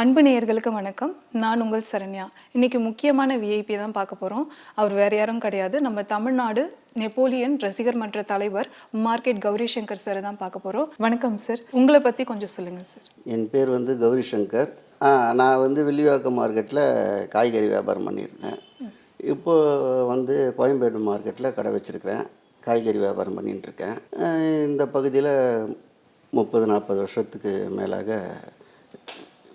அன்பு நேயர்களுக்கு வணக்கம். நான் உங்கள் சரண்யா. இன்னைக்கு முக்கியமான விஐபி தான் பார்க்க போகிறோம் அவர் வேற யாரும் கிடையாது. நம்ம தமிழ்நாடு நெப்போலியன் ரசிகர் மன்ற தலைவர் மார்க்கெட் கௌரி சங்கர் சார் தான் பார்க்க போகிறோம் வணக்கம் சார் உங்களை பற்றி கொஞ்சம் சொல்லுங்கள் சார் என் பேர் வந்து கௌரி சங்கர் நான் வந்து வில்லிவாக்கம் மார்க்கெட்டில் காய்கறி வியாபாரம் பண்ணியிருந்தேன். இப்போது வந்து கோயம்பேடு மார்க்கெட்டில் கடை வச்சுருக்கிறேன். காய்கறி வியாபாரம் பண்ணிட்டு இருக்கேன். இந்த பகுதியில் முப்பது நாற்பது வருஷத்துக்கு மேலாக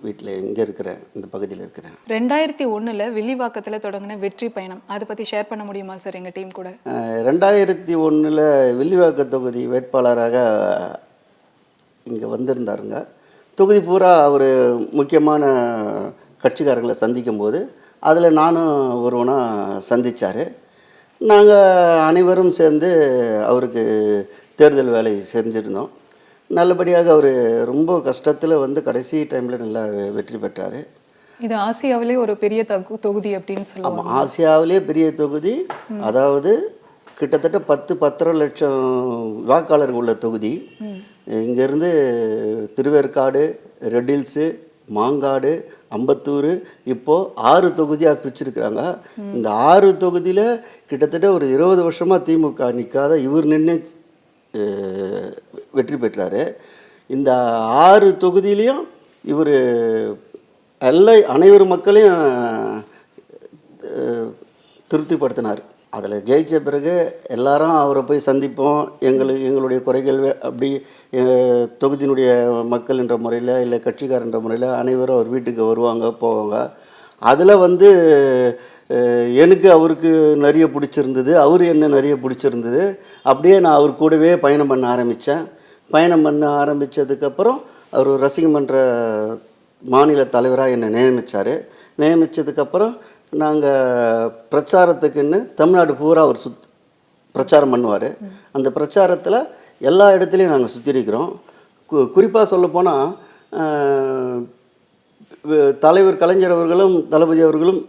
வீட்டில் இங்கே இருக்கிறேன் இந்த பகுதியில் இருக்கிறேன் ரெண்டாயிரத்தி ஒன்றில் வில்லிவாக்கத்தில் தொடங்கின வெற்றி பயணம். அதை பற்றி ஷேர் பண்ண முடியுமா சார் எங்கள் டீம் கூட? ரெண்டாயிரத்தி ஒன்றில் வில்லிவாக்க தொகுதி வேட்பாளராக இங்கே வந்திருந்தாருங்க. தொகுதி பூரா அவர் முக்கியமான கட்சிக்காரர்களை சந்திக்கும் போது அதில் நானும் ஒருவனாக சந்தித்தார் நாங்கள் அனைவரும் சேர்ந்து அவருக்கு தேர்தல் வேலை செஞ்சுருந்தோம். நல்லபடியாக அவர் ரொம்ப கஷ்டத்தில் வந்து கடைசி டைமில் நல்லா வெற்றி பெற்றார். இது ஆசியாவிலே ஒரு பெரிய தகு தொகுதி அப்படின்னு சொல்லுவாங்க. ஆமாம் ஆசியாவிலே பெரிய தொகுதி. அதாவது கிட்டத்தட்ட பத்து பத்தரை லட்சம் வாக்காளர்கள் உள்ள தொகுதி. இங்கேருந்து திருவேற்காடு ரெட்டில்ஸு மாங்காடு அம்பத்தூர் இப்போது ஆறு தொகுதியாக பிரிச்சிருக்கிறாங்க. இந்த ஆறு தொகுதியில் கிட்டத்தட்ட ஒரு இருபது வருஷமாக திமுக நிற்காத இவர் நின்று வெற்றி பெற்றார். இந்த ஆறு தொகுதியிலையும் இவர் எல்லா அனைவரு மக்களையும் திருப்திப்படுத்தினார். அதில் ஜெயித்த பிறகு எல்லாரும் அவரை போய் சந்திப்போம். எங்களுக்கு எங்களுடைய குறைகள் அப்படி தொகுதியினுடைய மக்கள் என்ற முறையில் இல்லை கட்சிக்காரன்ற முறையில் அனைவரும் அவர் வீட்டுக்கு வருவாங்க போவாங்க. அதில் வந்து எனக்கு அவருக்கு நிறைய பிடிச்சிருந்தது அவர் என்ன நிறைய பிடிச்சிருந்தது அப்படியே நான் அவர் கூடவே பயணம் பண்ண ஆரம்பித்தேன் பயணம் பண்ண ஆரம்பித்ததுக்கப்புறம் அவர் ரசிகமன்ற மாநில தலைவராக என்னை நியமித்தார் நியமித்ததுக்கப்புறம் நாங்கள் பிரச்சாரத்துக்குன்னு தமிழ்நாடு பூரா அவர் சுத் பிரச்சாரம் பண்ணுவார். அந்த பிரச்சாரத்தில் எல்லா இடத்துலையும் நாங்கள் சுற்றிருக்கிறோம் கு குறிப்பாக சொல்லப்போனால் தலைவர் கலைஞர் அவர்களும் தளபதி அவர்களும்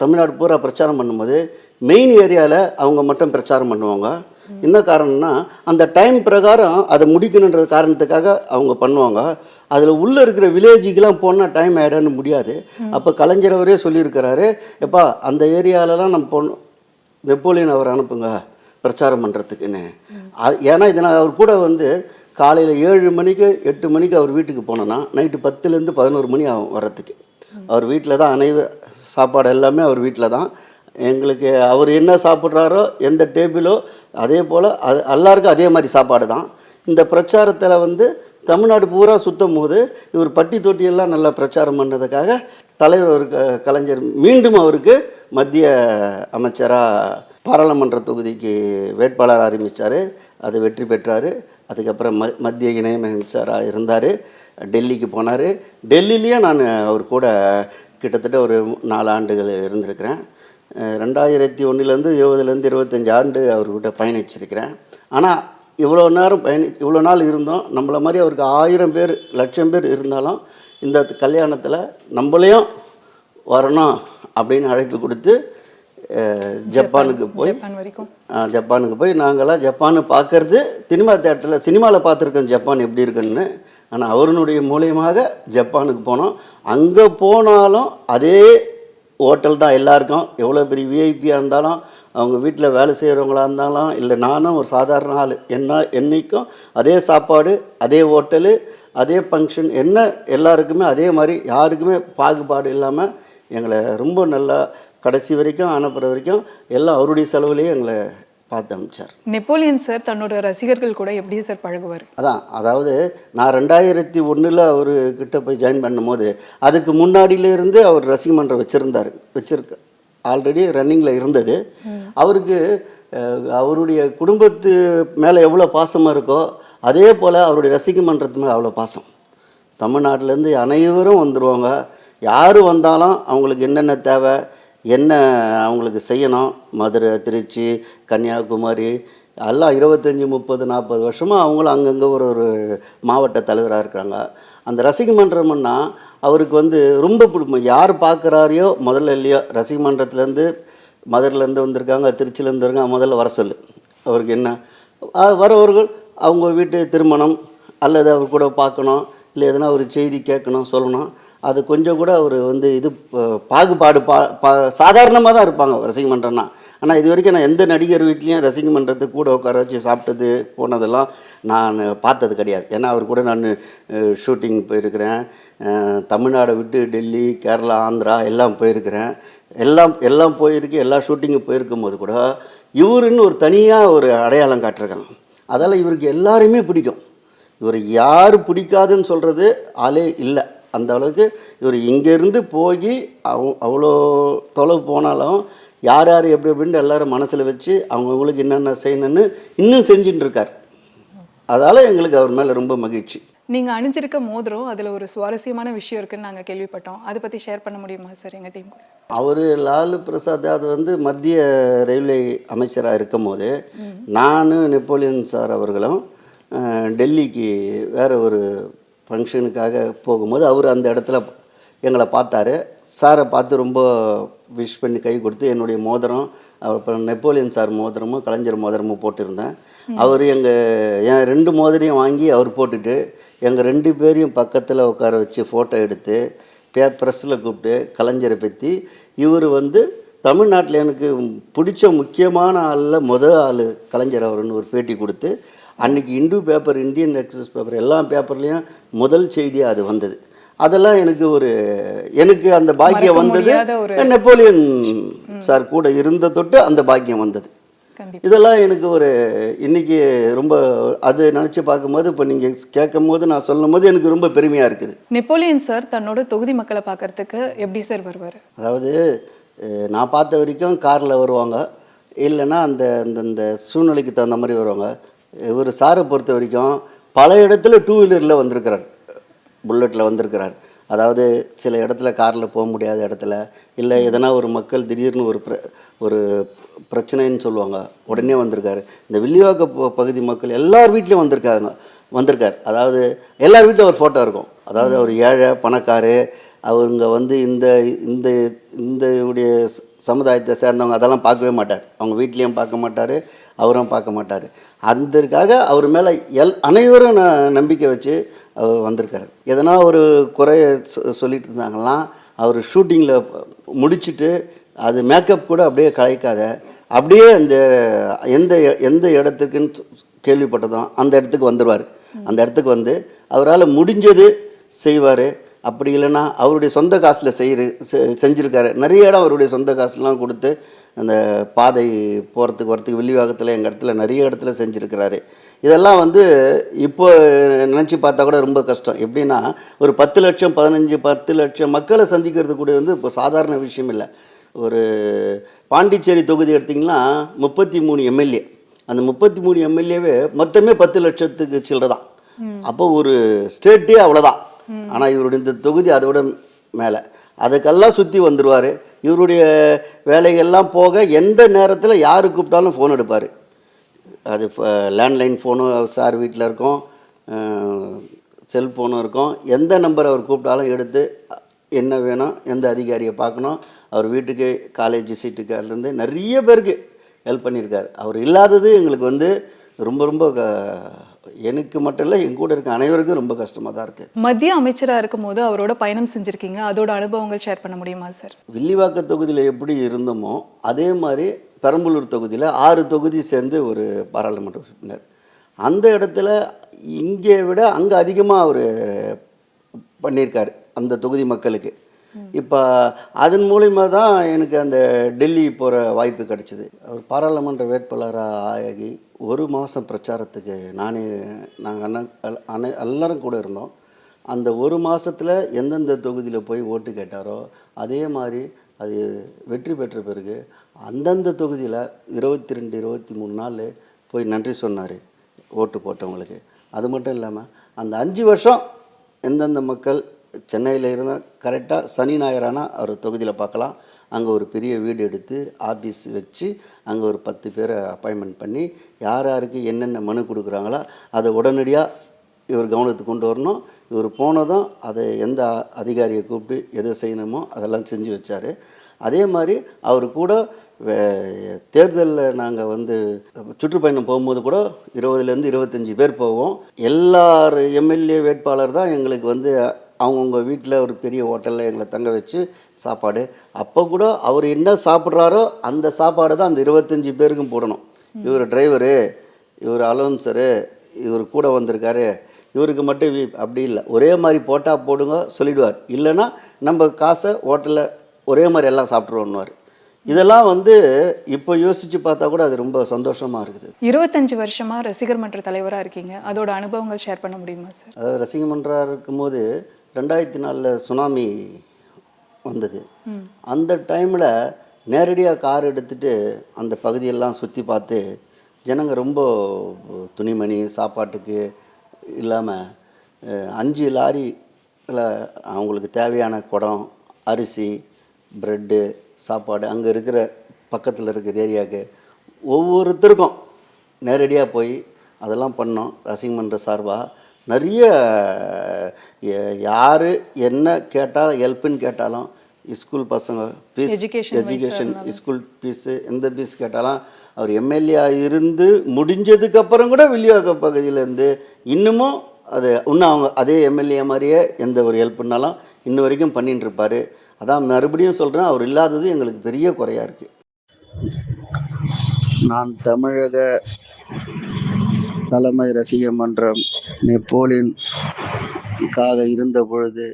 தமிழ்நாடு பூரா பிரச்சாரம் பண்ணும்போது மெயின் ஏரியாவில் அவங்க மட்டும் பிரச்சாரம் பண்ணுவாங்க. என்ன காரணம்னா அந்த டைம் பிரகாரம் அதை முடிக்கணுன்ற காரணத்துக்காக அவங்க பண்ணுவாங்க. அதில் உள்ளே இருக்கிற வில்லேஜுக்கெலாம் போனால் டைம் ஆகிடன்னு முடியாது. அப்போ கலைஞர் அவரே சொல்லியிருக்கிறாரு எப்பா அந்த ஏரியாலலாம் நம்ம பொண்ணு நெப்போலியன் அவர் அனுப்புங்க பிரச்சாரம் பண்ணுறதுக்குன்னு அது ஏன்னா இதனால் அவர் கூட வந்து காலையில் ஏழு மணிக்கு எட்டு மணிக்கு அவர் வீட்டுக்கு போனோன்னா நைட்டு பத்துலேருந்து பதினோரு மணி ஆகும் வர்றதுக்கு. அவர் வீட்டில் தான் அனைவ சாப்பாடு எல்லாமே அவர் வீட்டில் தான். எங்களுக்கு அவர் என்ன சாப்பிட்றாரோ எந்த டேபிளோ அதே போல் அது எல்லாருக்கும் அதே மாதிரி சாப்பாடு தான். இந்த பிரச்சாரத்தில் வந்து தமிழ்நாடு பூரா சுற்றும் போது இவர் பட்டி தொட்டியெல்லாம் நல்லா பிரச்சாரம் பண்ணதுக்காக தலைவர் ஒரு க- கலைஞர் மீண்டும் அவருக்கு மத்திய அமைச்சராக பாராளுமன்ற தொகுதிக்கு வேட்பாளர் ஆரம்பித்தார் அது வெற்றி பெற்றார். அதுக்கப்புறம் ம மத்திய இணையமைச்சராக இருந்தார் டெல்லிக்கு போனார். டெல்லிலேயே நான் அவர் கூட கிட்டத்தட்ட ஒரு நாலு ஆண்டுகள் இருந்திருக்கிறேன். ரெண்டாயிரத்தி ஒன்றுலேருந்து இருபதுலேருந்து இருபத்தஞ்சி ஆண்டு அவர்கிட்ட பயணிச்சிருக்கிறேன். ஆனால் இவ்வளோ நேரம் பயணி இவ்வளோ நாள் இருந்தோம். நம்மள மாதிரி அவருக்கு ஆயிரம் பேர் லட்சம் பேர் இருந்தாலும் இந்த கல்யாணத்தில் நம்மளையும் வரணும் அப்படின்னு அழைப்பு கொடுத்து ஜப்பானுக்கு போய் வரைக்கும். ஜப்பானுக்கு போய் நாங்களாம் ஜப்பானை பார்க்கறது சினிமா தேட்டரில் சினிமாவில் பார்த்துருக்கோம் ஜப்பான் எப்படி இருக்குன்னு. ஆனால் அவருடைய மூலியமாக ஜப்பானுக்கு போனோம். அங்கே போனாலும் அதே ஹோட்டல் தான் எல்லாருக்கும். எவ்வளோ பெரிய விஐபியாக இருந்தாலும் அவங்க வீட்டில் வேலை செய்கிறவங்களா இருந்தாலும் இல்லை நானும் ஒரு சாதாரண ஆள். என்ன என்னைக்கும் அதே சாப்பாடு அதே ஹோட்டலு அதே ஃபங்க்ஷன் என்ன எல்லாருக்குமே அதே மாதிரி யாருக்குமே பாகுபாடு இல்லாமல் எங்களை ரொம்ப நல்லா கடைசி வரைக்கும் அனுப்புகிற வரைக்கும் எல்லாம் அவருடைய செலவுலேயே எங்களை பார்த்து அனுப்பிச்சார். நெப்போலியன் சார் தன்னோட ரசிகர்கள் கூட எப்படி சார் பழகுவார்? அதான் அதாவது நான் ரெண்டாயிரத்தி ஒன்றில் அவர் கிட்ட போய் ஜாயின் பண்ணும்போது அதுக்கு முன்னாடியிலேருந்து அவர் ரசிக மன்றம் வச்சுருந்தார் வச்சுருக்க ஆல்ரெடி ரன்னிங்கில் இருந்தது. அவருக்கு அவருடைய குடும்பத்து மேலே எவ்வளோ பாசமாக இருக்கோ அதே போல் அவருடைய ரசிக மன்றத்து மேலே அவ்வளோ பாசம். தமிழ்நாட்டிலேருந்து அனைவரும் வந்துடுவாங்க யார் வந்தாலும் அவங்களுக்கு என்னென்ன தேவை என்ன அவங்களுக்கு செய்யணும்? மதுரை திருச்சி கன்னியாகுமரி எல்லாம் இருபத்தஞ்சி முப்பது நாற்பது வருஷமாக அவங்களும் அங்கங்கே ஒரு ஒரு மாவட்ட தலைவராக இருக்கிறாங்க. அந்த ரசிக மன்றம்னா அவருக்கு வந்து ரொம்ப பிடிக்கும். யார் பார்க்குறாரையோ முதல்ல இல்லையோ ரசிக மன்றத்துலேருந்து மதுரையிலேருந்து வந்திருக்காங்க திருச்சியிலேருந்து இருக்காங்க முதல்ல வர சொல்லு. அவருக்கு என்ன? வரவர்கள் அவங்க வீட்டு திருமணம் அல்லது அவர் கூட பார்க்கணும். இல்லை எதனா ஒரு செய்தி கேட்கணும் சொல்லணும் அது கொஞ்சம் கூட அவர் வந்து இது பாகுபாடு பா பா சாதாரணமாக தான் இருப்பாங்க ரசிகம் மன்றம்னா ஆனால் இது வரைக்கும் நான் எந்த நடிகர் வீட்லேயும் ரசிகம் மன்றத்துக்கு கூட உட்கார வச்சு சாப்பிட்டது போனதெல்லாம் நான் பார்த்தது கிடையாது. ஏன்னா அவர் கூட நான் ஷூட்டிங் போயிருக்கிறேன். தமிழ்நாடை விட்டு டெல்லி கேரளா ஆந்திரா எல்லாம் போயிருக்கிறேன். எல்லாம் எல்லாம் போயிருக்கு எல்லா ஷூட்டிங்கும் போயிருக்கும் போது கூட இவருன்னு ஒரு தனியாக ஒரு அடையாளம் காட்டிருக்காங்க. அதால் இவருக்கு எல்லாருமே பிடிக்கும். இவர் யார் பிடிக்காதுன்னு சொல்கிறது ஆளே இல்லை. அந்த அளவுக்கு இவர் இங்கேருந்து போய் அவ அவ்வளோ தொலைவு போனாலும் யார் யார் எப்படி எப்படின்னு எல்லாரும் மனசில் வச்சு அவங்கவுங்களுக்கு என்னென்ன செய்யணும்னு இன்னும் செஞ்சுட்டு இருக்கார். அதால் எங்களுக்கு அவர் மேலே ரொம்ப மகிழ்ச்சி. நீங்க அணிஞ்சிருக்க மோதிரம் அதுல ஒரு சுவாரஸ்யமான விஷயம் இருக்குன்னு நாங்க கேள்விப்பட்டோம். அதை பத்தி ஷேர் பண்ண முடியுமா சார் எங்க டீம் கூட? அவர் லாலு பிரசாத் அது வந்து மத்திய ரயில்வே அமைச்சராக இருக்கும்போது நானும் நெப்போலியன் சார் அவர்களும் டெல்லிக்கு வேற ஒரு ஃபங்க்ஷனுக்காக போகும்போது அவர் அந்த இடத்துல எங்களை பார்த்தாரு. சாரை பார்த்து ரொம்ப விஷ் பண்ணி கை கொடுத்து என்னுடைய மோதிரம் அவர் அப்புறம் நெப்போலியன் சார் மோதிரமும் கலைஞர் மோதிரமும் போட்டிருந்தேன். அவர் எங்கள் என் ரெண்டு மோதிரையும் வாங்கி அவர் போட்டுட்டு எங்கள் ரெண்டு பேரையும் பக்கத்தில் உட்கார வச்சு ஃபோட்டோ எடுத்து பே ப்ரெஸ்ஸில் கூப்பிட்டு கலைஞரை பற்றி இவர் வந்து தமிழ்நாட்டில் எனக்கு பிடிச்ச முக்கியமான ஆளில் முதல் ஆள் கலைஞர் அவர்னு ஒரு பேட்டி கொடுத்து அன்னைக்கு இந்து பேப்பர் இந்தியன் எக்ஸஸ் பேப்பர் எல்லா பேப்பர்லேயும் முதல் செய்தியாக அது வந்தது. அதெல்லாம் எனக்கு ஒரு எனக்கு அந்த பாக்கியம் வந்தது. நெப்போலியன் சார் கூட இருந்த தொட்டு அந்த பாக்கியம் வந்தது. இதெல்லாம் எனக்கு ஒரு இன்னைக்கு ரொம்ப அது நினச்சி பார்க்கும்போது இப்போ நீங்கள் கேட்கும் போது நான் சொல்லும் போது எனக்கு ரொம்ப பெருமையாக இருக்குது. நெப்போலியன் சார் தன்னோட தொகுதி மக்களை பார்க்கறதுக்கு எப்படி சார் வருவார்? அதாவது நான் பார்த்த வரைக்கும் காரில் வருவாங்க. இல்லைன்னா அந்த அந்த அந்த சூழ்நிலைக்கு தகுந்த மாதிரி வருவாங்க. இவர் சாரை பொறுத்த வரைக்கும் பல இடத்துல டூ வீலரில் வந்திருக்கிறார். புல்லட்டில் வந்திருக்கிறார். அதாவது சில இடத்துல காரில் போக முடியாத இடத்துல இல்லை எதனா ஒரு மக்கள் திடீர்னு ஒரு பிர ஒரு பிரச்சனைன்னு சொல்லுவாங்க உடனே வந்திருக்காரு. இந்த வில்லிவாக்க பகுதி மக்கள் எல்லார் வீட்லேயும் வந்திருக்காங்க வந்திருக்கார். அதாவது எல்லார் வீட்லையும் ஒரு ஃபோட்டோ இருக்கும். அதாவது அவர் ஏழை பணக்காரு அவங்க வந்து இந்த இந்த இந்த உடைய சமுதாயத்தை சேர்ந்தவங்க அதெல்லாம் பார்க்கவே மாட்டார். அவங்க வீட்லேயும் பார்க்க மாட்டார் அவரும் பார்க்க மாட்டார். அதற்காக அவர் மேலே எல் அனைவரும் ந- நம்பிக்கை வச்சு அவர் வந்திருக்காரு. எதனா ஒரு குறைய சொ- சொல்லிட்டு இருந்தாங்கன்னா அவர் ஷூட்டிங்கில் முடிச்சுட்டு அது மேக்கப் கூட அப்படியே கலைக்காத அப்படியே அந்த எந்த எந்த இடத்துக்குன்னு சொ- கேள்விப்பட்டதும் அந்த இடத்துக்கு வந்துடுவார் அந்த இடத்துக்கு வந்து அவரால் முடிஞ்சது செய்வார். அப்படி இல்லைன்னா அவருடைய சொந்த காசில் செய்கிற செஞ்சுருக்காரு. நிறைய இடம் அவருடைய சொந்த காசுலாம் கொடுத்து அந்த பாதை போகிறதுக்கு வரத்துக்கு வெள்ளிவாகத்தில் எங்கள் இடத்துல நிறைய இடத்துல செஞ்சுருக்கிறாரு. இதெல்லாம் வந்து இப்போ நினச்சி பார்த்தா கூட ரொம்ப கஷ்டம். எப்படின்னா ஒரு பத்து லட்சம் பதினஞ்சு பத்து லட்சம் மக்களை சந்திக்கிறது கூட வந்து இப்போ சாதாரண விஷயம் இல்லை. ஒரு பாண்டிச்சேரி தொகுதி எடுத்திங்கன்னா முப்பத்தி மூணு எம்எல்ஏ. அந்த முப்பத்தி மூணு எம்எல்ஏவே மொத்தமே பத்து லட்சத்துக்கு சில்லற தான். அப்போ ஒரு ஸ்டேட்டே அவ்வளோதான் ஆனால் இவருடைய இந்த தொகுதி அதை விட மேலே. அதுக்கெல்லாம் சுற்றி வந்துடுவார் இவருடைய வேலைகள்லாம் போக எந்த நேரத்தில் யார் கூப்பிட்டாலும் ஃபோன் எடுப்பார். அது லேண்ட்லைன் ஃபோனும் சார் வீட்டில் இருக்கும் செல்ஃபோனும் இருக்கும். எந்த நம்பர் அவர் கூப்பிட்டாலும் எடுத்து என்ன வேணும் எந்த அதிகாரியை பார்க்கணும் அவர் வீட்டுக்கு காலேஜ் சீட்டுக்காரிலேருந்து நிறைய பேருக்கு ஹெல்ப் பண்ணியிருக்கார். அவர் இல்லாதது எங்களுக்கு வந்து ரொம்ப ரொம்ப க- எனக்கு மட்டும் இல்லை என் கூட இருக்க அனைவருக்கும் ரொம்ப கஷ்டமாக தான் இருக்குது மத்திய அமைச்சரா இருக்கும்போது அவரோட பயணம் செஞ்சிருக்கீங்க. அதோட அனுபவங்கள் ஷேர் பண்ண முடியுமா சார் வில்லிவாக்க தொகுதியில் எப்படி இருந்தோமோ அதே மாதிரி பெரம்பலூர் தொகுதியில் ஆறு தொகுதி சேர்ந்து ஒரு பாராளுமன்ற உறுப்பினர். அந்த இடத்துல இங்கே விட அங்கே அதிகமாக அவர் பண்ணியிருக்காரு அந்த தொகுதி மக்களுக்கு. இப்போ அதன் மூலிமா தான் எனக்கு அந்த டெல்லி போகிற வாய்ப்பு கிடச்சிது. அவர் பாராளுமன்ற வேட்பாளராக ஆகி ஒரு மாதம் பிரச்சாரத்துக்கு நானே நாங்கள் அண்ணன் எல்- அனை கூட இருந்தோம். அந்த ஒரு மாதத்தில் எந்தெந்த தொகுதியில் போய் ஓட்டு கேட்டாரோ அதே மாதிரி அது வெற்றி பெற்ற பிறகு அந்தந்த தொகுதியில் இருபத்தி ரெண்டு இருபத்தி மூணு நாள் போய் நன்றி சொன்னார் ஓட்டு போட்டவங்களுக்கு. அது மட்டும் இல்லாமல் அந்த அஞ்சு வருஷம் எந்தெந்த மக்கள் சென்னையில் இருந்தால் கரெக்டாக சனி ஞாயிறானா அவர் தொகுதியில் பார்க்கலாம். அங்கே ஒரு பெரிய வீடு எடுத்து ஆஃபீஸ் வச்சு அங்கே ஒரு பத்து பேரை அப்பாயின்மெண்ட் பண்ணி யார் யாருக்கு என்னென்ன மனு கொடுக்குறாங்களோ அதை உடனடியாக இவர் கவனத்துக்கு கொண்டு வரணும். இவர் போனதும் அதை எந்த அதிகாரியை கூப்பிட்டு எதை செய்யணுமோ அதெல்லாம் செஞ்சு வச்சார். அதே மாதிரி அவர் கூட தேர்தலில் நாங்கள் வந்து சுற்றுப்பயணம் போகும்போது கூட இருபதுலேருந்து இருபத்தஞ்சி பேர் போவோம். எல்லார் எம்எல்ஏ வேட்பாளர் தான் எங்களுக்கு வந்து அவங்கவுங்க வீட்டில் ஒரு பெரிய ஹோட்டலில் எங்களை தங்க வச்சு சாப்பாடு. அப்போ கூட அவர் என்ன சாப்பிட்றாரோ அந்த சாப்பாடு தான் அந்த இருபத்தஞ்சி பேருக்கும் போடணும். இவர் டிரைவரு இவர் அலோன்சரு இவர் கூட வந்திருக்காரு. இவருக்கு மட்டும் வி அப்படி இல்லை. ஒரே மாதிரி போட்டால் போடுங்க சொல்லிடுவார். இல்லைன்னா நம்ம காசை ஹோட்டலில் ஒரே மாதிரி எல்லாம் சாப்பிட்ருவோன்னுவார். இதெல்லாம் வந்து இப்போ யோசித்து பார்த்தா கூட அது ரொம்ப சந்தோஷமாக இருக்குது. இருபத்தஞ்சு வருஷமா ரசிகர் மன்ற தலைவரா இருக்கீங்க. அதோட அனுபவங்கள் ஷேர் பண்ண முடியுமா சார்? அதாவது ரசிகமன்றா இருக்கும்போது ரெண்டாயிரத்தி நாலில் சுனாமி வந்தது. அந்த டைமில் நேரடியாக கார் எடுத்துட்டு அந்த பகுதியெல்லாம் சுற்றி பார்த்து ஜனங்க ரொம்ப துணிமணி சாப்பாட்டுக்கு இல்லாமல் அஞ்சு லாரியில் அவங்களுக்கு தேவையான குடம் அரிசி ப்ரெட்டு சாப்பாடு அங்கே இருக்கிற பக்கத்தில் இருக்கிற ஏரியாவுக்கு ஒவ்வொருத்தருக்கும் நேரடியாக போய் அதெல்லாம் பண்ணோம். ரசிகம் மன்ற சார்பாக நிறைய யார் என்ன கேட்டால் ஹெல்ப்புன்னு கேட்டாலும் ஸ்கூல் பசங்க ஃபீஸ் எஜுகேஷன் ஸ்கூல் ஃபீஸு எந்த ஃபீஸ் கேட்டாலும் அவர் எம்எல்ஏ இருந்து முடிஞ்சதுக்கப்புறம் கூட வில்லிவாக்கம் பகுதியிலேருந்து இன்னமும் அது இன்னும் அவங்க அதே எம்எல்ஏ மாதிரியே எந்த ஒரு ஹெல்ப்னாலும் இன்ன வரைக்கும் பண்ணிட்டு இருப்பாரு அதான் மறுபடியும் சொல்கிறேன் அவர் இல்லாதது எங்களுக்கு பெரிய குறையாக இருக்குது நான் தமிழக தலைமை ரசிக மன்றம் நெப்போலியனுக்காக இருந்த பொழுது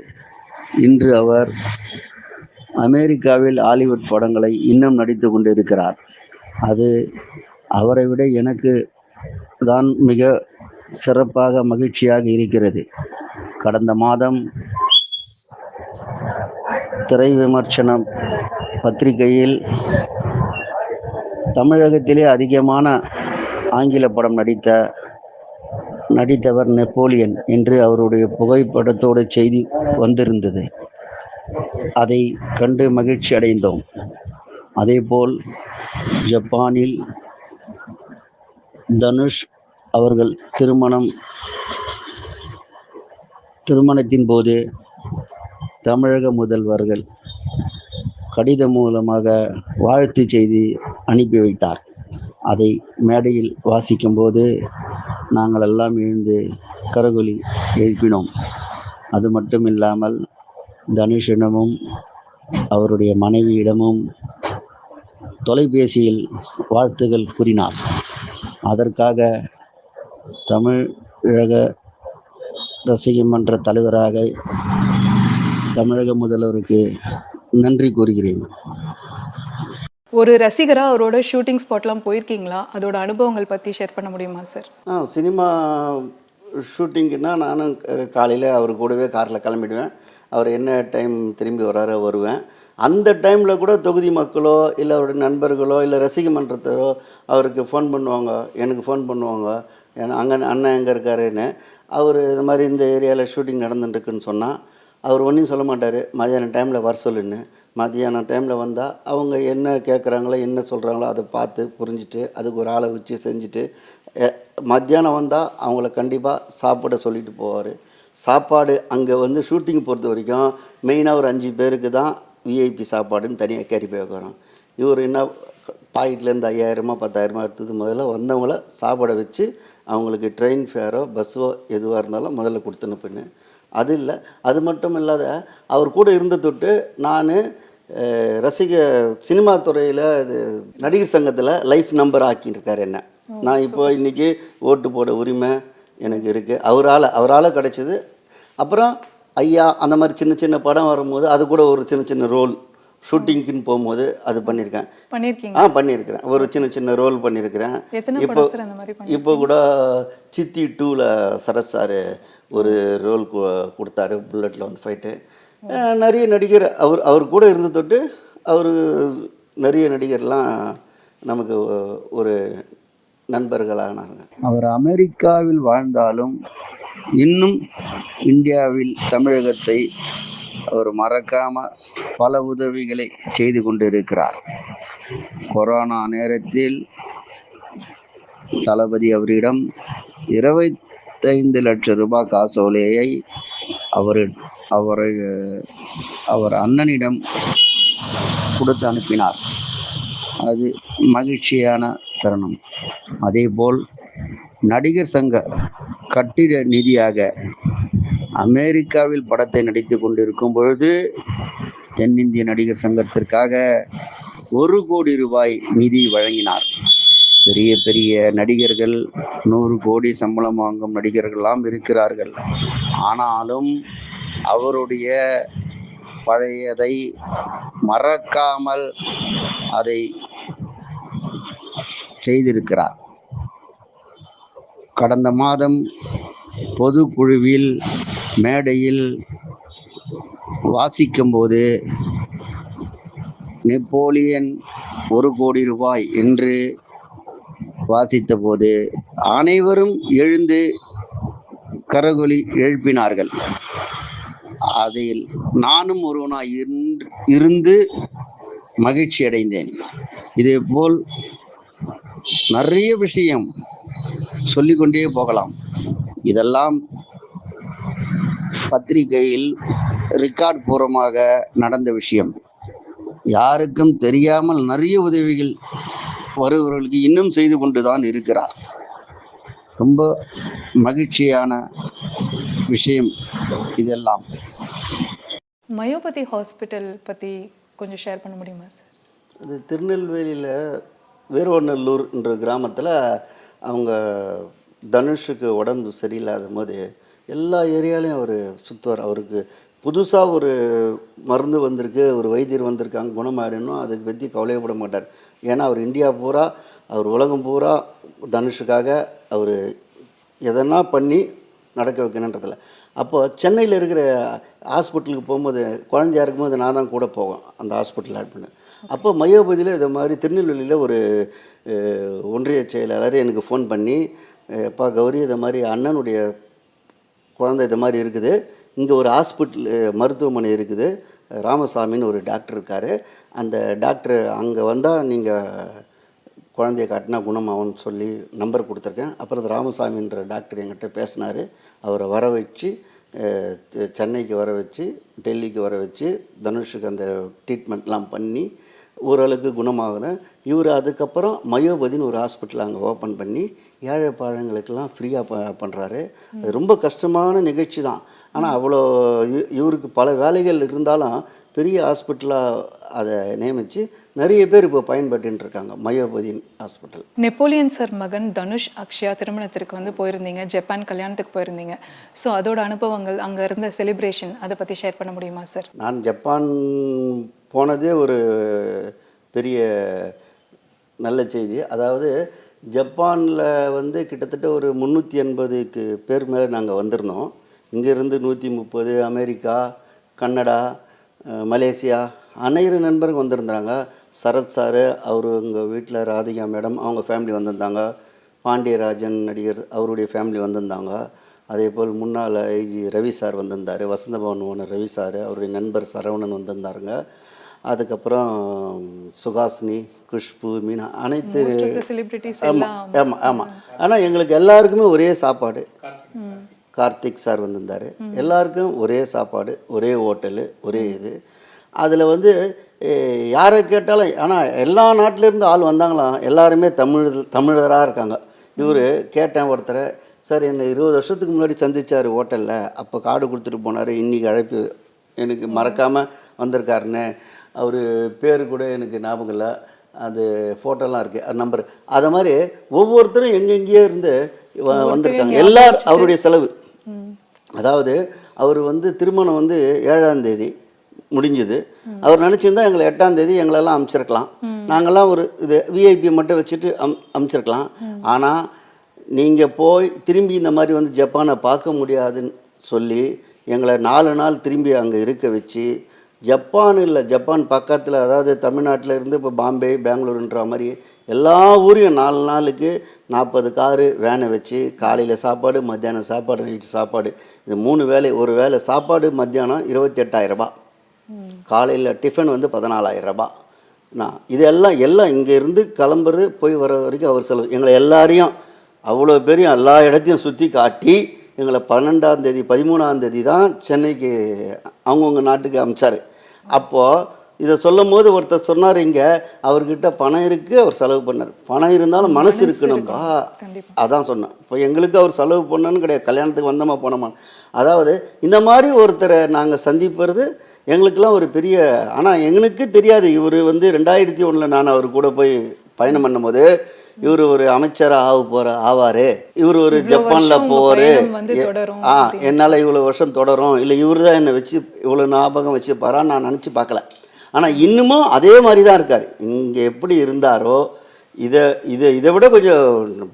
இன்று அவர் அமெரிக்காவில் ஹாலிவுட் படங்களை இன்னும் நடித்து கொண்டிருக்கிறார். அது அவரை விட எனக்கு தான் மிக சிறப்பாக மகிழ்ச்சியாக இருக்கிறது. கடந்த மாதம் திரை விமர்சனம் பத்திரிகையில் தமிழகத்திலே அதிகமான ஆங்கில படம் நடித்த நடித்தவர் நெப்போலியன் என்று அவருடைய புகைப்படத்தோடு செய்தி வந்திருந்தது. அதை கண்டு மகிழ்ச்சி அடைந்தோம். அதேபோல் ஜப்பானில் தனுஷ் அவர்கள் திருமணம் திருமணத்தின் போது தமிழக முதல்வர்கள் கடிதம் மூலமாக வாழ்த்து செய்தி அனுப்பி வைத்தார். அதை மேடையில் வாசிக்கும்போது நாங்கள் எல்லாம் எழுந்து கரகொலி எழுப்பினோம். அது மட்டும் இல்லாமல் தனுஷிடமும் அவருடைய மனைவியிடமும் தொலைபேசியில் வாழ்த்துகள் கூறினார். அதற்காக தமிழக ரசிக மன்ற தலைவராக தமிழக முதல்வருக்கு நன்றி கூறுகிறேன். ஒரு ரசிகராக அவரோட ஷூட்டிங் ஸ்பாட்லாம் போயிருக்கீங்களா? அதோட அனுபவங்கள் பற்றி ஷேர் பண்ண முடியுமா சார் ஆ சினிமா ஷூட்டிங்குன்னா நானும் காலையில் அவர் கூடவே காரில் கிளம்பிடுவேன். அவர் என்ன டைம் திரும்பி வராரோ வருவேன். அந்த டைமில் கூட தொகுதி மக்களோ இல்லை அவருடைய நண்பர்களோ இல்லை ரசிக மன்றத்தரோ அவருக்கு ஃபோன் பண்ணுவாங்க. எனக்கு ஃபோன் பண்ணுவாங்க. ஏன்னா அங்கே அண்ணன் எங்கே இருக்காருன்னு. அவர் இது மாதிரி இந்த ஏரியாவில் ஷூட்டிங் நடந்துட்டுருக்குன்னு சொன்னால் அவர் ஒன்றும் சொல்ல மாட்டார். மதியானம் டைமில் வர சொல்லுன்னு. மதியானம் டைமில் வந்தால் அவங்க என்ன கேட்குறாங்களோ என்ன சொல்கிறாங்களோ அதை பார்த்து புரிஞ்சுட்டு அதுக்கு ஒரு ஆளை வச்சு செஞ்சுட்டு மத்தியானம் வந்தால் அவங்கள கண்டிப்பாக சாப்பிட சொல்லிட்டு போவார். சாப்பாடு அங்கே வந்து ஷூட்டிங் பொறுத்த வரைக்கும் மெயினாக ஒரு அஞ்சு பேருக்கு தான் விஐபி சாப்பாடுன்னு தனியாக கேரி போய் வைக்கிறோம் இவர் என்ன பாக்கெட்லேருந்து ஐயாயிரமா பத்தாயிரமா எடுத்தது முதல்ல வந்தவங்கள சாப்பாடை வச்சு அவங்களுக்கு ட்ரெயின் ஃபேரோ பஸ்ஸோ எதுவாக இருந்தாலும் முதல்ல கொடுத்துன பின்னு அது இல்லை அது மட்டும் இல்லாத அவர் கூட இருந்த தொட்டு நான் ரசிக சினிமா துறையில் இது நடிகர் சங்கத்தில் லைஃப் நம்பர் ஆக்கியிருக்காரு என்ன. நான் இப்போ இன்றைக்கி ஓட்டு போட உரிமை எனக்கு இருக்குது அவரால் அவரால் கிடச்சிது. அப்புறம் ஐயா அந்த மாதிரி சின்ன சின்ன படம் வரும்போது அது கூட ஒரு சின்ன சின்ன ரோல் ஷூட்டிங்க்குன்னு போகும்போது அது பண்ணியிருக்கேன். பண்ணியிருக்கீங்க? ஆ பண்ணியிருக்கிறேன். ஒரு சின்ன சின்ன ரோல் பண்ணியிருக்கிறேன். இப்போ இப்போ கூட சித்தி டூவில் சரத் சார் ஒரு ரோல் கொடுத்தாரு புல்லட்டில் வந்து ஃபைட்டு நிறைய நடிகர் அவர் அவர் கூட இருந்த தொட்டு அவர் நிறைய நடிகர்லாம் நமக்கு ஒரு நண்பர்களானாங்க. அவர் அமெரிக்காவில் வாழ்ந்தாலும் இன்னும் இந்தியாவில் தமிழகத்தை அவர் மறக்காம பல உதவிகளை செய்து கொண்டிருக்கிறார். கொரோனா நேரத்தில் தளபதி அவரிடம் இருபத்தைந்து லட்சம் ரூபாய் காசோலையை அவர் அவரை அவர் அண்ணனிடம் கொடுத்து அனுப்பினார். அது மகிழ்ச்சியான தருணம். அதேபோல் நடிகர் சங்க கட்டிட நிதியாக அமெரிக்காவில் படத்தை நடித்து கொண்டிருக்கும் பொழுது தென்னிந்திய நடிகர் சங்கத்திற்காக ஒரு கோடி ரூபாய் நிதி வழங்கினார். பெரிய பெரிய நடிகர்கள் நூறு கோடி சம்பளம் வாங்கும் நடிகர்கள்லாம் இருக்கிறார்கள். ஆனாலும் அவருடைய பழையதை மறக்காமல் அதை செய்திருக்கிறார். கடந்த மாதம் பொதுக்குழுவில் மேடையில் வாசிக்கும்போது நெப்போலியன் ஒரு கோடி ரூபாய் என்று வாசித்தபோது அனைவரும் எழுந்து கரகொலி எழுப்பினார்கள். அதில் நானும் ஒருவனாய் இருந்து- மகிழ்ச்சி அடைந்தேன். இதேபோல் நிறைய விஷயம் சொல்லிக்கொண்டே போகலாம். இதெல்லாம் பத்திரிகையில் ரெக்கார்ட் பூர்வமாக நடந்த விஷயம். யாருக்கும் தெரியாமல் நிறைய உதவிகள் வருபவர்களுக்கு இன்னும் செய்து கொண்டுதான் இருக்கிறார். ரொம்ப மகிழ்ச்சியான விஷயம் இதெல்லாம். மயோபதி ஹாஸ்பிட்டல் பற்றி கொஞ்சம் ஷேர் பண்ண முடியுமா சார் அது திருநெல்வேலியில் வீரவநல்லூர்ன்ற கிராமத்தில் அவங்க தனுஷுக்கு உடம்பு சரியில்லாத போது எல்லா ஏரியாலையும் அவர் சுற்றுவார் அவருக்கு புதுசாக ஒரு மருந்து வந்திருக்கு ஒரு வைத்தியர் வந்திருக்காங்க குணமாயிடணும் அதுக்கு பற்றி கவலையப்பட மாட்டார். ஏன்னா அவர் இந்தியா பூரா அவர் உலகம் பூரா தனுஷுக்காக அவர் எதனா பண்ணி நடக்க வைக்கணுன்றதில்ல அப்போ சென்னையில் இருக்கிற ஹாஸ்பிட்டலுக்கு போகும்போது குழந்தையா இருக்கும்போது நான் தான் கூட போவேன் அந்த ஹாஸ்பிட்டல் ஆட் பண்ணேன் அப்போ மையோபதியில் இதை மாதிரி திருநெல்வேலியில் ஒரு ஒன்றிய செயலாளர் எனக்கு ஃபோன் பண்ணி அப்பா கௌரி இதை மாதிரி அண்ணனுடைய குழந்தை இது மாதிரி இருக்குது இங்கே ஒரு ஹாஸ்பிட்டல் மருத்துவமனை இருக்குது. ராமசாமின்னு ஒரு டாக்டர் இருக்கார். அந்த டாக்டர் அங்கே வந்தால் நீங்கள் குழந்தைய காட்டினா குணமாகும்னு சொல்லி நம்பர் கொடுத்துருக்கேன். அப்புறம் அந்த ராமசாமின்ற டாக்டர் என்கிட்ட பேசினார். அவரை வர வச்சு சென்னைக்கு வர வச்சு டெல்லிக்கு வர வச்சு தனுஷுக்கு அந்த ட்ரீட்மெண்ட்லாம் பண்ணி ஓரளவுக்கு குணமாகினேன் இவர் அதுக்கப்புறம் மயோபதின்னு ஒரு ஹாஸ்பிட்டல் அங்கே ஓப்பன் பண்ணி ஏழை பாழங்களுக்கெல்லாம் ஃப்ரீயாக ப பண்ணுறாரு அது ரொம்ப கஷ்டமான நிகழ்ச்சி தான். ஆனால் அவ்வளோ இவருக்கு பல வேலைகள் இருந்தாலும் பெரிய ஹாஸ்பிட்டலாக அதை நியமித்து நிறைய பேர் இப்போ பயன்பட்டுன்னு இருக்காங்க மயோபதி ஹாஸ்பிட்டல். நெப்போலியன் சார் மகன் தனுஷ் அக்ஷயா திருமணத்திற்கு வந்து போயிருந்தீங்க. ஜப்பான் கல்யாணத்துக்கு போயிருந்தீங்க. ஸோ அதோட அனுபவங்கள் அங்கே இருந்த செலிப்ரேஷன் அதை பற்றி ஷேர் பண்ண முடியுமா சார்? நான் ஜப்பான் போனதே ஒரு பெரிய நல்ல செய்தி. அதாவது ஜப்பானில் வந்து கிட்டத்தட்ட ஒரு முந்நூற்றி எண்பதுக்கு பேர் மேலே நாங்கள் வந்திருந்தோம். இங்கேருந்து நூற்றி முப்பது அமெரிக்கா கன்னடா மலேசியா அனைத்து நண்பர்கள் வந்திருந்தாங்க. சரத் சார் அவர் எங்கள் வீட்டில் ராதிகா மேடம் அவங்க ஃபேமிலி வந்திருந்தாங்க. பாண்டியராஜன் நடிகர் அவருடைய ஃபேமிலி வந்திருந்தாங்க. அதே போல் முன்னாள் ஐஜி ரவி சார் வந்திருந்தார் வசந்த பவன் ஓனர் ரவி சார் அவருடைய நண்பர் சரவணன் வந்திருந்தாருங்க. அதுக்கப்புறம் சுகாசினி குஷ்பு மீனா அனைத்து ஆமாம் ஆமாம் ஆமாம் ஆனால் எங்களுக்கு எல்லாருக்குமே ஒரே சாப்பாடு. கார்த்திக் சார் வந்திருந்தார். எல்லாருக்கும் ஒரே சாப்பாடு ஒரே ஹோட்டலு ஒரே இது. அதில் வந்து யாரை கேட்டாலும் ஆனால் எல்லா நாட்டிலேருந்து ஆள் வந்தாங்களாம் எல்லாருமே தமிழ் தமிழராக இருக்காங்க. இவர் கேட்டேன் ஒருத்தரை சார் என்னை இருபது வருஷத்துக்கு முன்னாடி சந்திச்சார் ஹோட்டலில். அப்போ கார்டு கொடுத்துட்டு போனார். இன்றைக்கி அழைப்பு எனக்கு மறக்காமல் வந்திருக்காருன்னு. அவர் பேர் கூட எனக்கு ஞாபகம் இல்லை. அது ஃபோட்டோலாம் இருக்குது நம்பர் அதை மாதிரி ஒவ்வொருத்தரும் எங்கெங்கேயோ இருந்து வ- வந்திருக்காங்க. எல்லார் அவருடைய செலவு. அதாவது அவர் வந்து திருமணம் வந்து ஏழாம் தேதி முடிஞ்சுது. அவர் நினச்சிருந்தா எங்களை எட்டாம் தேதி எங்களெல்லாம் அமைச்சிருக்கலாம். நாங்கள்லாம் ஒரு இது விஐபி மட்டும் வச்சுட்டு அம் அமைச்சிருக்கலாம். ஆனால் நீங்கள் போய் திரும்பி இந்த மாதிரி வந்து ஜப்பானை பார்க்க முடியாதுன்னு சொல்லி எங்களை நாலு நாள் திரும்பி அங்கே இருக்க வச்சு ஜப்பான் இல்லை ஜப்பான் பக்கத்தில் அதாவது தமிழ்நாட்டில் இருந்து இப்போ பாம்பே பெங்களூருன்ற மாதிரி எல்லா ஊரையும் நாலு நாளுக்கு நாற்பது காரு வேனை வச்சு காலையில் சாப்பாடு மத்தியானம் சாப்பாடு நைட்டு சாப்பாடு. இது மூணு வேலை ஒரு வேளை சாப்பாடு மத்தியானம் இருபத்தி எட்டாயிரரூபா காலையில் டிஃபன் வந்து பதினாலாயிரரூபா. நான் இதெல்லாம் எல்லாம் இங்கேருந்து கிளம்புறது போய் வர வரைக்கும் அவர் செலவு. எங்களை எல்லாரையும் அவ்வளோ பெரிய எல்லா இடத்தையும் சுற்றி காட்டி எங்களை பன்னெண்டாம் தேதி பதிமூணாம் தேதி தான் சென்னைக்கு அவங்கவுங்க நாட்டுக்கு அமிச்சார். அப்போது இதை சொல்லும் போது ஒருத்தர் சொன்னார் இங்கே அவர்கிட்ட பணம் இருக்குது அவர் செலவு பண்ணார். பணம் இருந்தாலும் மனசு இருக்கணும்பா. கண்டிப்பா. அதான் சொன்னேன். இப்போ எங்களுக்கு அவர் செலவு பண்ணணும்னு கிடையாது. கல்யாணத்துக்கு வந்தோமா போனோமா. அதாவது இந்த மாதிரி ஒருத்தரை நாங்கள் சந்திப்பது எங்களுக்கெல்லாம் ஒரு பெரிய ஆனால் எங்களுக்கு தெரியாது. இவர் வந்து ரெண்டாயிரத்தி ஒன்றில் நான் அவர் கூட போய் பயணம் பண்ணும்போது இவர் ஒரு அமைச்சராக ஆக போகிற ஆவார். இவர் ஒரு ஜப்பானில் போவார். ஆ என்னால் இவ்வளோ வருஷம் தொடரும். இல்லை இவர் தான் என்னை வச்சு இவ்வளோ ஞாபகம் வச்சுப்பாரான்னு நான் நினச்சி பார்க்கல. ஆனால் இன்னமும் அதே மாதிரி தான் இருக்கார். இங்கே எப்படி இருந்தாரோ இதை இதை இதை விட கொஞ்சம்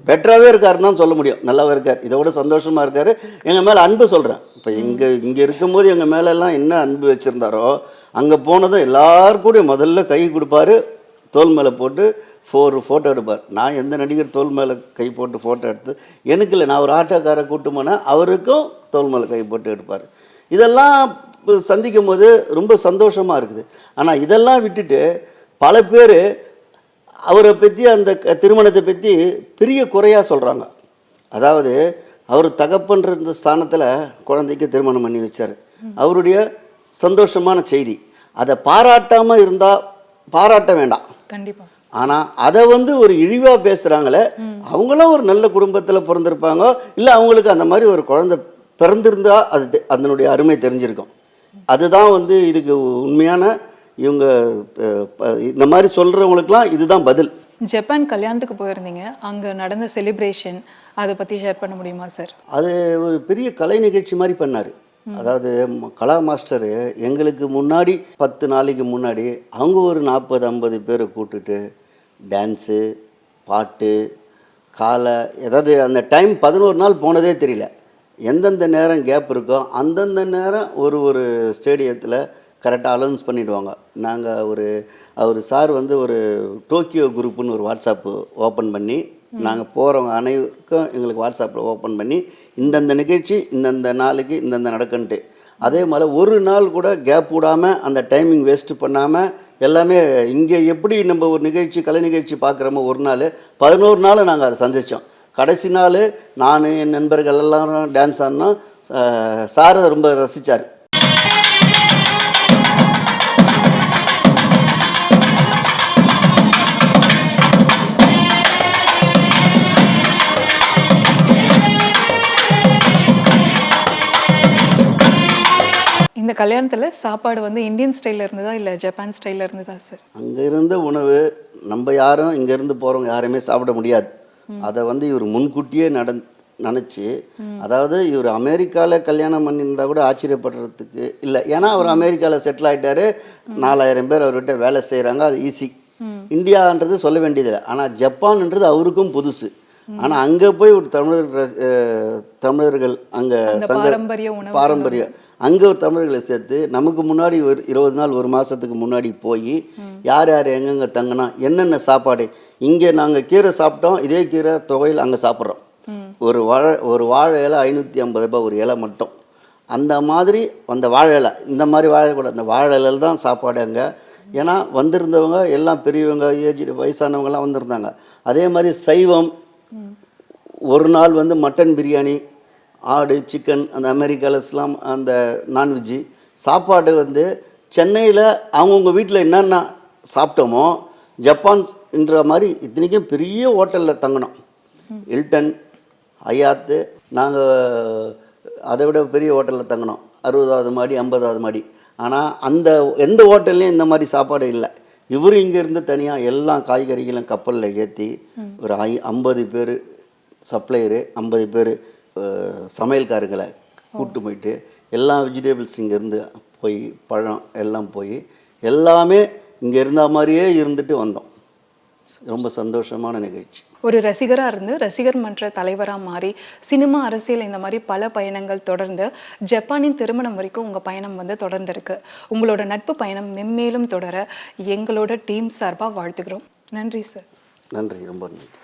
பெட்டராகவே இருக்காருன்னு தான் சொல்ல முடியும். நல்லாவே இருக்கார். இதை விட சந்தோஷமாக இருக்கார். எங்கள் மேலே அன்பு சொல்கிறேன் இப்போ இங்கே இங்கே இருக்கும்போது எங்கள் மேலெல்லாம் என்ன அன்பு வச்சுருந்தாரோ அங்கே போனதும் எல்லாருக்கூடயும் முதல்ல கை கொடுப்பாரு. தோல் மேலே போட்டு ஃபோர் ஃபோட்டோ எடுப்பார். நான் எந்த நடிகர் தோல் மேலே கை போட்டு ஃபோட்டோ எடுத்து எனக்கு இல்லை நான் ஒரு ஆட்டோக்காரை கூட்டு போனேன் அவருக்கும் தோல் மேலே கை போட்டு எடுப்பார். இதெல்லாம் சந்திக்கும் போது ரொம்ப சந்தோஷமாக இருக்குது. ஆனால் இதெல்லாம் விட்டுட்டு பல பேர் அவரை பற்றி அந்த திருமணத்தை பற்றி பெரிய குறையாக சொல்கிறாங்க அதாவது அவர் தகப்பன்ற ஸ்தானத்தில் குழந்தைக்கு திருமணம் பண்ணி வச்சார். அவருடைய சந்தோஷமான செய்தி. அதை பாராட்டாமல் இருந்தால் பாராட்ட வேண்டாம். கண்டிப்பா. ஆனால் அதை வந்து ஒரு இழிவாக பேசுகிறாங்களே அவங்களும் ஒரு நல்ல குடும்பத்தில் பிறந்திருப்பாங்க. இல்லை அவங்களுக்கு அந்த மாதிரி ஒரு குழந்தை பிறந்திருந்தா அது அதனுடைய அருமை தெரிஞ்சிருக்கும். அதுதான் வந்து இதுக்கு உண்மையான இவங்க இந்த மாதிரி சொல்கிறவங்களுக்குலாம் இதுதான் பதில். ஜப்பான் கல்யாணத்துக்கு போயிருந்தீங்க. அங்க நடந்த செலிப்ரேஷன் அதை பத்தி ஷேர் பண்ண முடியுமா சார் அது ஒரு பெரிய கலை நிகழ்ச்சி மாதிரி பண்ணார். அதாவது கலா மாஸ்டரு எங்களுக்கு முன்னாடி பத்து நாளைக்கு முன்னாடி அவங்க ஒரு நாற்பது ஐம்பது பேரை கூட்டுட்டு டான்ஸு பாட்டு காலை ஏதாவது அந்த டைம் பதினோரு நாள் போனதே தெரியல. எந்தெந்த நேரம் கேப் இருக்கோ அந்தந்த நேரம் ஒரு ஒரு ஸ்டேடியத்தில் கரெக்டாக அலௌன்ஸ் பண்ணிடுவாங்க. நாங்கள் ஒரு அவர் சார் வந்து ஒரு டோக்கியோ குரூப்புன்னு ஒரு வாட்ஸ்அப்பு ஓப்பன் பண்ணி நாங்கள் போகிறவங்க அனைவருக்கும் எங்களுக்கு வாட்ஸ்அப்பில் ஓப்பன் பண்ணி இந்தந்த நிகழ்ச்சி இந்தந்த நாளுக்கு இந்தந்த நடக்குன்ட்டு. அதே மாதிரி ஒரு நாள் கூட கேப் விடாமல் அந்த டைமிங் வேஸ்ட் பண்ணாமல் எல்லாமே இங்கே எப்படி நம்ம ஒரு நிகழ்ச்சி கலை நிகழ்ச்சி பார்க்குறோமோ ஒரு நாள் பதினோரு நாள் நாங்கள் அதை சந்தித்தோம் கடைசி நாள் நான் என் நண்பர்கள் எல்லாரும் டான்ஸ் ஆடினோம் சாரை ரொம்ப ரசித்தார் இந்த கல்யாணத்துல சாப்பாடு வந்து இந்தியன் ஸ்டைல்ல இருந்ததா இல்ல ஜப்பான் ஸ்டைல்ல இருந்ததா சார் அங்கே இருந்த உணவு நம்ம யாரும் இங்கேருந்து போகிறவங்க யாருமே சாப்பிட முடியாது. அதை வந்து இவர் முன்கூட்டியே நடன் நினச்சி அதாவது இவர் அமெரிக்காவில் கல்யாணம் பண்ணியிருந்தா கூட ஆச்சரியப்படுறதுக்கு இல்லை. ஏன்னா அவர் அமெரிக்காவில் செட்டில் ஆகிட்டாரு நாலாயிரம் பேர் அவர்கிட்ட வேலை செய்கிறாங்க அது ஈஸி இந்தியான்றது சொல்ல வேண்டியதில்லை. ஆனால் ஜப்பான்ன்றது அவருக்கும் புதுசு. ஆனால் அங்கே போய் ஒரு தமிழர் தமிழர்கள் அங்கே சங்க பாரம்பரிய அங்கே ஒரு தமிழர்களை சேர்த்து நமக்கு முன்னாடி ஒரு இருபது நாள் ஒரு மாதத்துக்கு முன்னாடி போய் யார் யார் எங்கெங்கே தங்கினா என்னென்ன சாப்பாடு? இங்கே நாங்கள் கீரை சாப்பிட்டோம் இதே கீரை தொகையில் அங்கே சாப்பிட்றோம். ஒரு வாழை ஒரு வாழை இலை ஐநூற்றி ஐம்பது ரூபாய் ஒரு இலை மட்டும். அந்த மாதிரி அந்த வாழை இலை இந்த மாதிரி வாழை கூட அந்த வாழை இலையில் தான் சாப்பாடு அங்கே. ஏன்னா வந்திருந்தவங்க எல்லாம் பெரியவங்க ஏஜ் வயசானவங்கலாம் வந்திருந்தாங்க. அதே மாதிரி சைவம் ஒரு நாள் வந்து மட்டன் பிரியாணி ஆடு சிக்கன் அந்த அமெரிக்காவில் இஸ்லாம் அந்த நான்வெஜ்ஜு. சாப்பாடு வந்து சென்னையில் அவங்கவுங்க வீட்டில் என்னென்ன சாப்பிட்டோமோ ஜப்பான்ன்ற மாதிரி இத்தனைக்கும் பெரிய ஹோட்டலில் தங்கினோம். ஹில்டன் ஹயாத்து நாங்கள் அதை விட பெரிய ஹோட்டலில் தங்கினோம். அறுபதாவது மாடி ஐம்பதாவது மாடி. ஆனால் அந்த எந்த ஹோட்டல்லையும் இந்த மாதிரி சாப்பாடு இல்லை. இவர் இங்கேருந்து தனியாக எல்லா காய்கறிகளும் கப்பலில் ஏற்றி ஒரு ஐ ஐம்பது பேர் சப்ளையரு ஐம்பது பேர் சமையல்காரங்களை கூட்டு போயிட்டு எல்லா வெஜிடபிள்ஸ் இங்கேருந்து போய் பழம் எல்லாம் போய் எல்லாமே இங்கே இருந்த மாதிரியே இருந்துட்டு வந்தோம். ரொம்ப சந்தோஷமான நிகழ்ச்சி. ஒரு ரசிகரா இருந்து ரசிகர் மன்ற தலைவரா மாறி சினிமா அரசியல் இந்த மாதிரி பல பயணங்கள் தொடர்ந்து ஜப்பானின் திருமணம் வரைக்கும் உங்க பயணம் வந்து தொடர்ந்திருக்கு. உங்களோட நட்பு பயணம் மென்மேலும் தொடர எங்களோட டீம் சார்பா வாழ்த்துக்கிறோம் நன்றி சார். நன்றி ரொம்ப நன்றி.